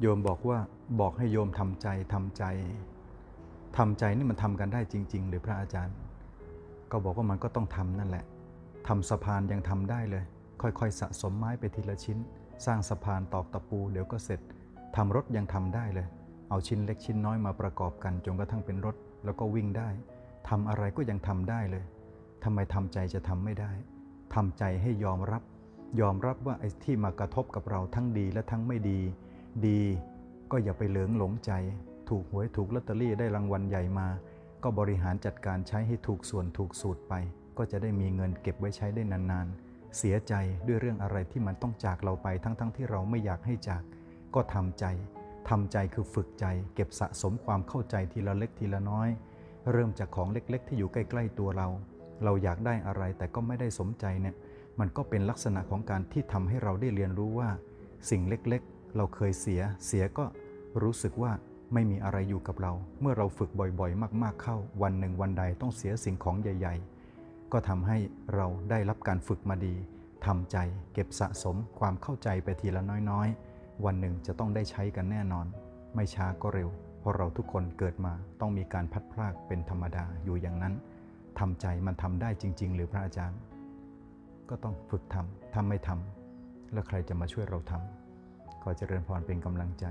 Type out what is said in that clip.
โยมบอกว่าบอกให้โยมทำใจทำใจทำใจนี่มันทำกันได้จริง ๆ หรือพระอาจารย์ ก็บอกว่ามันก็ต้องทำนั่นแหละทำสะพานยังทำได้เลย ค่อยๆ สะสมไม้ไปทีละชิ้น สร้างสะพานตอกตะปูเดี๋ยวก็เสร็จทำรถยังทำได้เลย เอาชิ้นเล็กชิ้นน้อยมาประกอบกันจนกระทั่งเป็นรถแล้วก็วิ่งได้ทำอะไรก็ยังทำได้เลยทำไมทำใจจะทำไม่ได้ทำใจให้ยอมรับ ยอมรับว่าไอ้ที่มากระทบกับเราทั้งดีและทั้งไม่ดี ดีก็อย่าไปเหลิงหลงใจ ถูกหวยถูกลอตเตอรี่ได้รางวัลใหญ่มา ก็บริหารจัดการใช้ให้ถูกส่วนถูกสูตรไป ก็จะได้มีเงินเก็บไว้ใช้ได้นานๆ เสียใจด้วยเรื่องอะไรที่มันต้องจากเราไปทั้งๆทที่เราไม่อยากให้จาก ก็ทำใจทำใจคือฝึกใจ เก็บสะสมความเข้าใจทีละเล็กทีละน้อย เริ่มจากของเล็กๆ ที่อยู่ใกล้ๆตัวเรา เราอยากได้อะไรแต่ก็ไม่ได้สมใจเนี่ยมันก็เป็นลักษณะของการที่ทำให้เราได้เรียนรู้ว่า สิ่งเล็กๆ เราเคยเสีย เสียก็รู้สึกว่าไม่มีอะไรอยู่กับเรา เมื่อเราฝึกบ่อยๆ มากๆเข้า วันหนึ่งวันใดต้องเสียสิ่งของใหญ่ ๆ ก็ทำให้เราได้รับการฝึกมาดีทำใจเก็บสะสมความเข้าใจไปทีละน้อยๆ วันหนึ่งจะต้องได้ใช้กันแน่นอน ไม่ช้าก็เร็ว เพราะเราทุกคนเกิดมาต้องมีการพัดพรากเป็นธรรมดาอยู่อย่างนั้นทำใจมันทำได้จริง ๆ หรือพระอาจารย์ ก็ต้องฝึกทำทำไม่ทำแล้วใครจะมาช่วยเราทำ ขอเจริญพรเป็นกำลังใจ